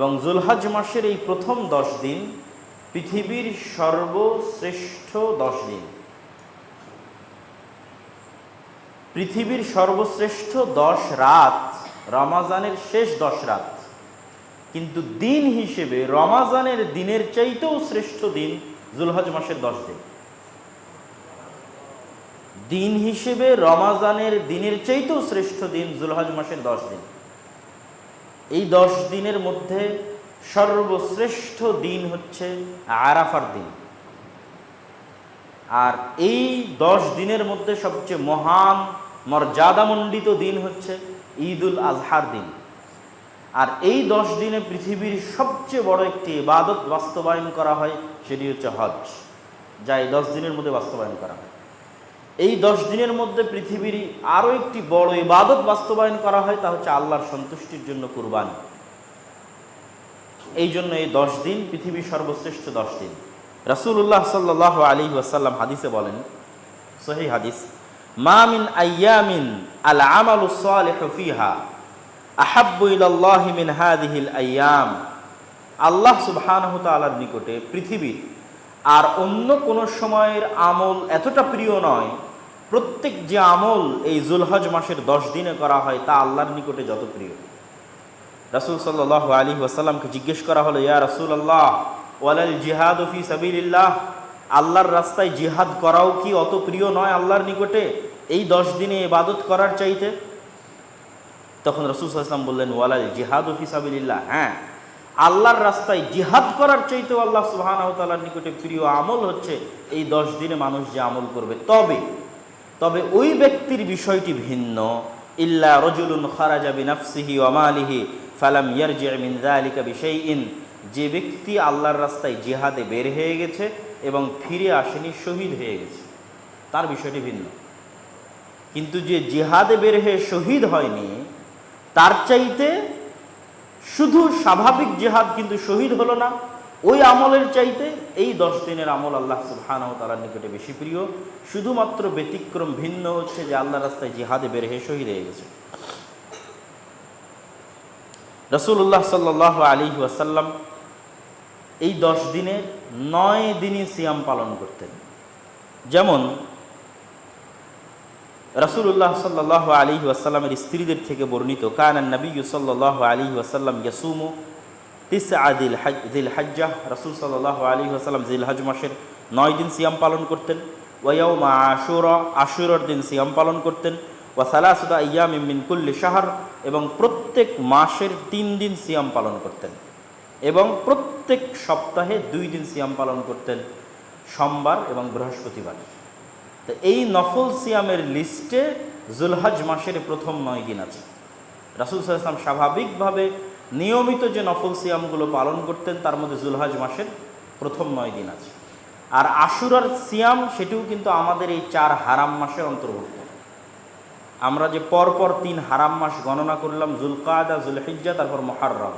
এবং জুলহাজ মাসের এই প্রথম দশ দিন পৃথিবীর সর্বশ্রেষ্ঠ দশ দিন। পৃথিবীর সর্বশ্রেষ্ঠ দশ রাত রমাজানের শেষ দশ রাত। কিন্তু দিন হিসেবে রমাজানের দিনের চাইতেও শ্রেষ্ঠ দিন জুলহজ মাসের দশ দিন। দিন হিসেবে রমাজানের দিনের চাইতেও শ্রেষ্ঠ দিন জুলহজ মাসের দশ দিন। এই দশ দিনের মধ্যে সর্বশ্রেষ্ঠ দিন হচ্ছে আরাফার দিন। আর এই দশ দিনের মধ্যে সবচেয়ে মহান, মর্যাদামণ্ডিত দিন হচ্ছে ঈদুল আজহার দিন। আর এই দশ দিনে পৃথিবীর সবচেয়ে বড় একটি ইবাদত বাস্তবায়ন করা হয়, সেটি হচ্ছে হজ। যা এই দশ দিনের মধ্যে বাস্তবায়ন করা হয়। এই দশ দিনের মধ্যে পৃথিবীর আরও একটি বড় ইবাদত বাস্তবায়ন করা হয়, তা হচ্ছে আল্লাহর সন্তুষ্টির জন্য কুরবানি। এই জন্য এই দশ দিন পৃথিবীর সর্বশ্রেষ্ঠ দশ দিন। রাসুল্লাহ সাল্লাহ আলী ওয়াসাল্লাম হাদিসে বলেন, সহি হাদিস মামিন আয়ামিন আল আমালু ফিহা আহাব্বু মিন হাদিহিল আয়াম আল্লাহ সুবহানাহু তাআলার নিকটে পৃথিবীর আর অন্য কোন সময়ের আমল এতটা প্রিয় নয় প্রত্যেক যে আমল এই জুলহজ মাসের দশ দিনে করা হয়, তা আল্লাহর নিকটে যত প্রিয়। রাসুল সাল্লাহ আলী ওয়াসাল্লামকে জিজ্ঞেস করা হলো, ইয়া রাসুল আল্লাহ ওয়ালাল জিহাদ ফি সাবিল্লাহ আল্লাহর রাস্তায় জিহাদ করাও কি অত প্রিয় নয় আল্লাহর নিকটে? এই দশ দিনে ইবাদত করার চাইতে? তখন রসুল সাল্লাম বললেন, ওয়ালাল জিহাদ ফি সাবিল্লাহ হ্যাঁ আল্লাহর রাস্তায় জিহাদ করার চাইতেও আল্লাহ সুবাহানাহ তালার নিকটে প্রিয় আমল হচ্ছে এই দশ দিনে মানুষ যে আমল করবে। তবে তবে ওই ব্যক্তির বিষয়টি ভিন্ন। ইল্লা রজুলুন খারাজা বিনাফসিহি ওয়ামালিহি ফালাম ইয়ারজি মিন যালিকা ইন যে ব্যক্তি আল্লাহর রাস্তায় জিহাদে বের হয়ে গেছে এবং ফিরে আসেনি, শহীদ হয়ে গেছে, তার বিষয়টি ভিন্ন। কিন্তু যে জিহাদে বের হয়ে শহীদ হয়নি, তার চাইতে শুধু স্বাভাবিক জেহাদ কিন্তু শহীদ হলো না ওই আমলের চাইতে এই দশ দিনের আমল আল্লাহ সুবহানাহু তাআলার নিকটে বেশি প্রিয়। শুধুমাত্র ব্যতিক্রম ভিন্ন হচ্ছে যে আল্লাহ রাস্তায় জিহাদে বের হয়ে শহীদ হয়ে গেছে। রসুল্লাহ সাল্লাহ আলী ওয়াসাল্লাম এই দশ দিনে নয় দিনই সিয়াম পালন করতেন। যেমন রসুল্লাহ সাল্লাহ আলী ওয়াসাল্লামের স্ত্রীদের থেকে বর্ণিত কানান নবী সাল্লাহ আলী ওয়াসাল্লাম ইয়াসুমু তিস আদিল দিল হাজ্জাহ রসুল সাল্লাহ আলী ওয়াসাল্লাম জিল হজ মাসের নয় দিন সিয়াম পালন করতেন। ওয়াউমা আশুরা, আশুরার দিন সিয়াম পালন করতেন। ওয়া সালাসুদা ইয়াম মিন কুল্লি শাহর, এবং প্রত্যেক মাসের তিন দিন সিয়াম পালন করতেন। এবং প্রত্যেক সপ্তাহে দুই দিন সিয়াম পালন করতেন সোমবার এবং বৃহস্পতিবার। তো এই নফল সিয়ামের লিস্টে জুলহাজ মাসের প্রথম নয় দিন আছে। রাসুল সাল্লাম স্বাভাবিকভাবে নিয়মিত যে নফল সিয়ামগুলো পালন করতেন, তার মধ্যে জুলহাজ মাসের প্রথম নয় দিন আছে। আর আশুরার সিয়াম, সেটিও কিন্তু আমাদের এই চার হারাম মাসের অন্তর্ভুক্ত। আমরা যে পরপর তিন হারাম মাস গণনা করলাম জুলকাদা জুলহিজ্জা, তারপর মহারম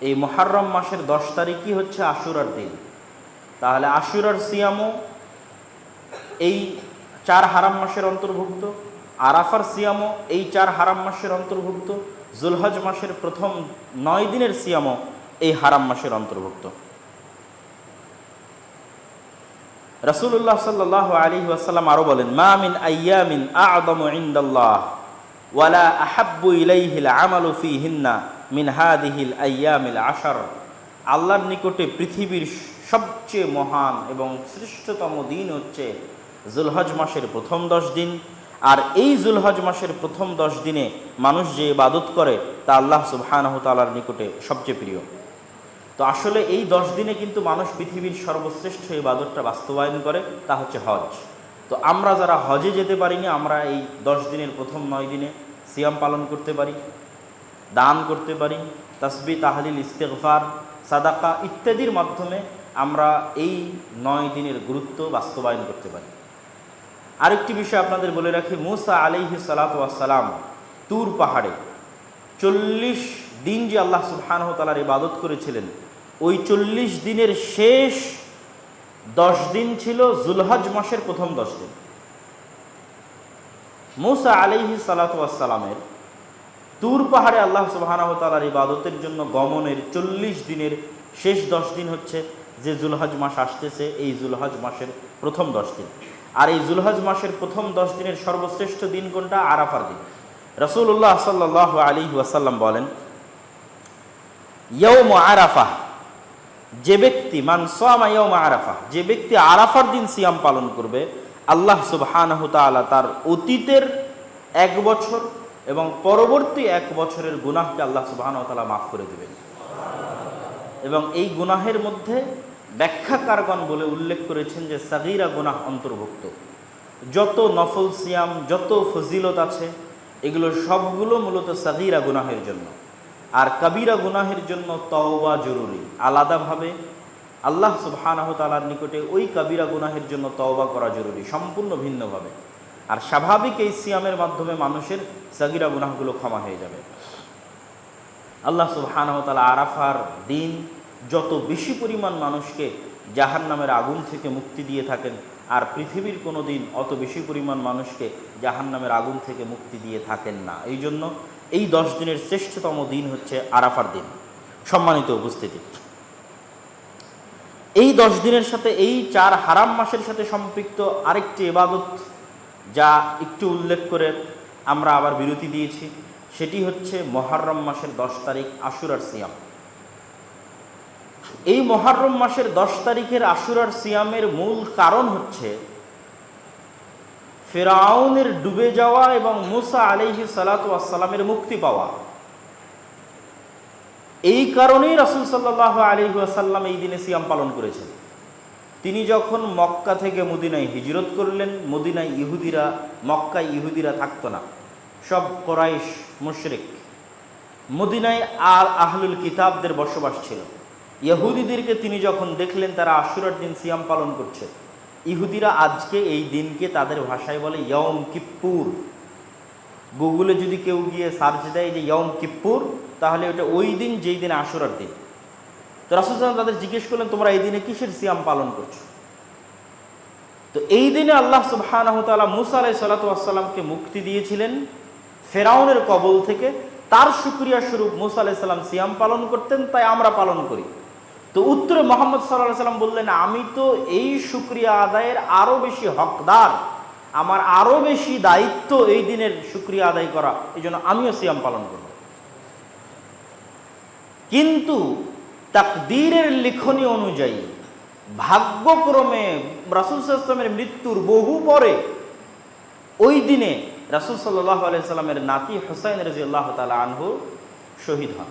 এই মহারম মাসের দশ তারিখই হচ্ছে আশুরার দিন। তাহলে আশুরার সিয়ামও এই চার হারাম মাসের অন্তর্ভুক্ত, আরাফার সিয়ামও এই চার হারাম মাসের অন্তর্ভুক্ত। জুলহজ মাসের প্রথম নয় দিনের সিয়ামও এই হারাম মাসের অন্তর্ভুক্ত। রসুল্লাহ সাল্লাহ আলী ওয়াসাল্লাম আরও বলেন, মা মিন আয়ামিন আদম ইন্দাল্লাহ, ওয়ালা আহাব্বু ইলাইহিল আমালু ফি হিন্না মিন হাদিহিল আয়ামিল আশার। আল্লাহর নিকটে পৃথিবীর সবচেয়ে মহান এবং শ্রেষ্ঠতম দিন হচ্ছে জুলহজ মাসের প্রথম দশ দিন। আর এই জুলহজ মাসের প্রথম দশ দিনে মানুষ যে ইবাদত করে, তা আল্লাহ সুবহানাহ নিকটে সবচেয়ে প্রিয়। তো আসলে এই দশ দিনে কিন্তু মানুষ পৃথিবীর সর্বশ্রেষ্ঠ ইবাদতটা বাস্তবায়ন করে, তা হচ্ছে হজ। তো আমরা যারা হজে যেতে পারিনি আমরা এই দশ দিনের প্রথম নয় দিনে সিয়াম পালন করতে পারি, দান করতে পারি, তসবি, তাহলিল, ইস্তেগফার, সাদাকা ইত্যাদির মাধ্যমে আমরা এই নয় দিনের গুরুত্ব বাস্তবায়ন করতে পারি। আরেকটি বিষয় আপনাদের বলে রাখি, মুসা আলিহি সালাতাম তুর পাহাড়ে চল্লিশ দিন যে আল্লাহ সুবহানহ তালার ইবাদত করেছিলেন, ওই চল্লিশ দিনের শেষ দশ দিন ছিল জুলহজ মাসের প্রথম দশ দিন। মুসা আলিহি সালাতামের তুর পাহাড়ে আল্লাহ সুবাহানাহ তালার ইবাদতের জন্য গমনের চল্লিশ দিনের শেষ দশ দিন হচ্ছে যে জুলহাজ মাস আসতেছে, এই জুলহাজ মাসের প্রথম দশ দিন। আর এই জুলহাজ মাসের প্রথম দশ দিনের সর্বশ্রেষ্ঠ দিন কোনটা? আরাফার দিন। রসুল্লাহ সাল্লাহ আলী ওয়াসাল্লাম বলেন ইয়ৌম আরাফা যে ব্যক্তি, মান সামা ইয়ৌম আরাফা, যে ব্যক্তি আরাফার দিন সিয়াম পালন করবে, আল্লাহ সুবহানাহু তার অতীতের এক বছর এবং পরবর্তী এক বছরের গুনাহকে আল্লাহ সুবহানাহু মাফ করে দেবেন। এবং এই গুনাহের মধ্যে ব্যাখ্যাকারগণ বলে উল্লেখ করেছেন যে সাগিরা গুনাহ অন্তর্ভুক্ত। যত নফল সিয়াম, যত ফজিলত আছে, এগুলো সবগুলো মূলত সাগিরা গুনাহের জন্য। আর কাবিরা গুনাহের জন্য তওবা জরুরি। আলাদাভাবে আল্লাহ সুবহানাহু তাআলার নিকটে ওই কাবিরা গুনাহের জন্য তওবা করা জরুরি, সম্পূর্ণ ভিন্নভাবে। আর স্বাভাবিক এই সিয়ামের মাধ্যমে মানুষের সাগিরা গুনাহগুলো ক্ষমা হয়ে যাবে। আল্লাহ সুবহানাহু তাআলা আরাফার দিন যত বেশি পরিমাণ মানুষকে জাহান নামের আগুন থেকে মুক্তি দিয়ে থাকেন, আর পৃথিবীর কোনো দিন অত বেশি পরিমাণ মানুষকে জাহান নামের আগুন থেকে মুক্তি দিয়ে থাকেন না। এই জন্য এই দশ দিনের শ্রেষ্ঠতম দিন হচ্ছে আরাফার দিন। সম্মানিত উপস্থিতি। এই দশ দিনের সাথে এই চার হারাম মাসের সাথে সম্পৃক্ত আরেকটি এবাদত যা একটু উল্লেখ করে আমরা আবার বিরতি দিয়েছি, সেটি হচ্ছে মহারম মাসের দশ তারিখ আশুরার সিয়াম। এই মহারম মাসের দশ তারিখের আশুরার সিয়ামের মূল কারণ হচ্ছে ফেরাউনের ডুবে যাওয়া এবং মুসা আলিহি সালাতামের মুক্তি পাওয়া। এই কারণেই রাসুল সাল্লাহ আলহি আসাল্লাম এই দিনে সিয়াম পালন করেছেন। তিনি যখন মক্কা থেকে মদিনায় হিজরত করলেন, মদিনায় ইহুদিরা, মক্কায় ইহুদিরা থাকতো না। সব কোরাইশ মুশরিক। মদিনায় আর আহলুল কিতাবদের বসবাস ছিল। ইহুদিদেরকে তিনি যখন দেখলেন, তারা আশুরার দিন সিয়াম পালন করছে। ইহুদিরা আজকে এই দিনকে তাদের ভাষায় বলে ইয়ম কিপ্পুর। গুগলে যদি কেউ গিয়ে সার্চ দেয় যে ইয়ম কিপ্পুর, তাহলে ওটা ওই দিন, যেই দিন আশুরার দিন। তো রাসুল সালাম তাদের জিজ্ঞেস করলেন, তোমরা এই দিনে কিসের সিয়াম পালন করছ? তো এই দিনে আল্লাহ তাআলা মুসা আলাই সাল্লাতামকে মুক্তি দিয়েছিলেন ফেরাউনের কবল থেকে। তার সুক্রিয়া স্বরূপ মুসা আলাহ সাল্লাম সিয়াম পালন করতেন, তাই আমরা পালন করি। তো উত্তরে মোহাম্মদ সাল্লাহ সাল্লাম বললেন, আমি তো এই সুক্রিয়া আদায়ের আরও বেশি হকদার। আমার আরও বেশি দায়িত্ব এই দিনের সুক্রিয়া আদায় করা। এই জন্য আমিও সিয়াম পালন করব। কিন্তু তাকদীরের লিখনী অনুযায়ী, ভাগ্যক্রমে রাসুল সাল্লামের মৃত্যুর বহু পরে, ওই দিনে রাসুল সাল্লাহ আলাইসাল্লামের নাতি হোসাইন রাজি আল্লাহ তালা আনহু শহীদ হন।